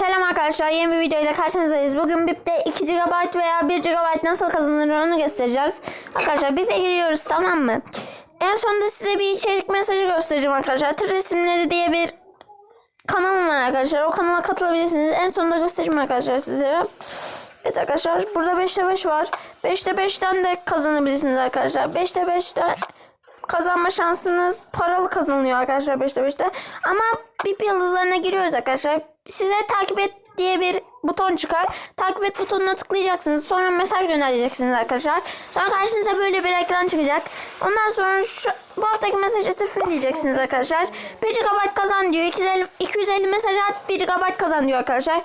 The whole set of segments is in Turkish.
Selam arkadaşlar yeni bir videoyla karşınızdayız. Bugün BIP'te 2 GB veya 1 GB nasıl kazanılır onu göstereceğiz. Arkadaşlar BIP'e giriyoruz tamam mı? En sonunda size bir içerik mesajı göstereceğim arkadaşlar. Tır resimleri diye bir kanalım var arkadaşlar. O kanala katılabilirsiniz. En sonunda göstereceğim arkadaşlar sizlere. Evet arkadaşlar burada 5'te 5 var. 5'te 5'ten de kazanabilirsiniz arkadaşlar. 5'te 5'ten kazanma şansınız paralı kazanılıyor arkadaşlar 5'te 5'te. Ama BIP yıldızlarına giriyoruz arkadaşlar. Size takip et diye bir buton çıkar. Takip et butonuna tıklayacaksınız. Sonra mesaj göndereceksiniz arkadaşlar. Sonra karşınıza böyle bir ekran çıkacak. Ondan sonra şu, bu haftaki mesajı tıklayacağksınız arkadaşlar. 1 GB kazan diyor. 250, 250 mesaj at 1 GB kazan diyor arkadaşlar.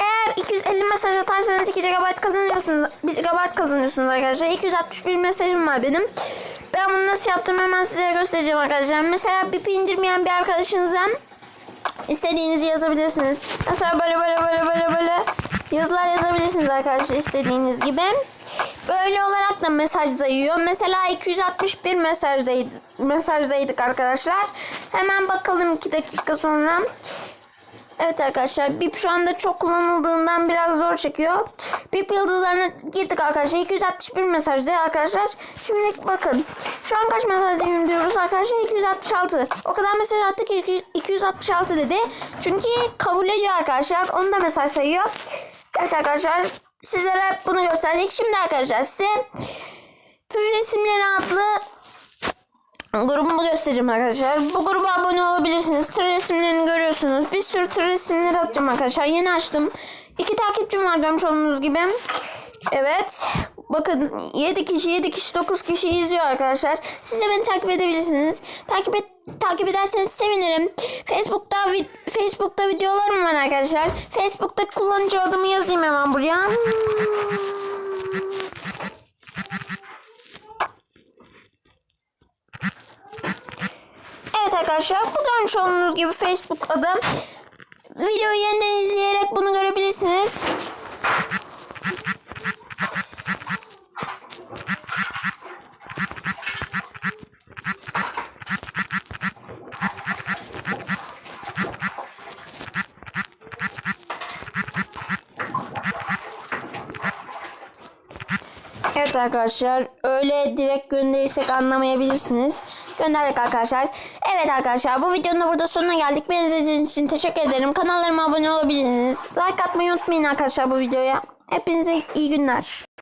Eğer 250 mesaj atarsanız 2 GB kazanıyorsunuz. 1 GB kazanıyorsunuz arkadaşlar. 261 mesajım var benim. Ben bunu nasıl yaptım hemen size göstereceğim arkadaşlar. Mesela bir indirmeyen bir arkadaşınıza istediğinizi yazabilirsiniz. Mesela böyle böyle böyle böyle böyle yazılar yazabilirsiniz arkadaşlar istediğiniz gibi. Böyle olarak da mesaj dayıyor. Mesela 261 mesajdaydı, mesajdaydık arkadaşlar. Hemen bakalım 2 dakika sonra. Evet arkadaşlar BIP şu anda çok kullanıldığından biraz zor çekiyor. BIP yıldızlarına girdik arkadaşlar. 261 mesajda arkadaşlar. Şimdi bakın. Şu an kaç mesaj diyoruz arkadaşlar? 266. O kadar mesaj attık ki 266 dedi. Çünkü kabul ediyor arkadaşlar. Onu da mesaj sayıyor. Evet arkadaşlar. Sizlere bunu gösterdik. Şimdi arkadaşlar size Tır resimleri adlı grubumu göstereceğim arkadaşlar. Bu gruba abone olabilirsiniz. Tır resimlerini görüyorsunuz. Bir sürü tır resimleri atacağım arkadaşlar. Yeni açtım. İki takipçim var görmüş olduğunuz gibi. Evet. Bakın 7 kişi, 7 kişi, 9 kişi izliyor arkadaşlar. Siz de beni takip edebilirsiniz. Takip et, takip ederseniz sevinirim. Facebook'ta Facebook'ta videolarım var arkadaşlar. Facebook'ta kullanıcı adımı yazayım hemen buraya. Evet arkadaşlar bu görmüş olduğunuz gibi Facebook adım. Videoyu yeniden izleyerek bunu görebilirsiniz. Evet arkadaşlar öyle direkt gönderirsek anlamayabilirsiniz. Gönderdik arkadaşlar. Evet arkadaşlar bu videonun da burada sonuna geldik. Beni izlediğiniz için teşekkür ederim. Kanallarıma abone olabilirsiniz. Like atmayı unutmayın arkadaşlar bu videoya. Hepinize iyi günler.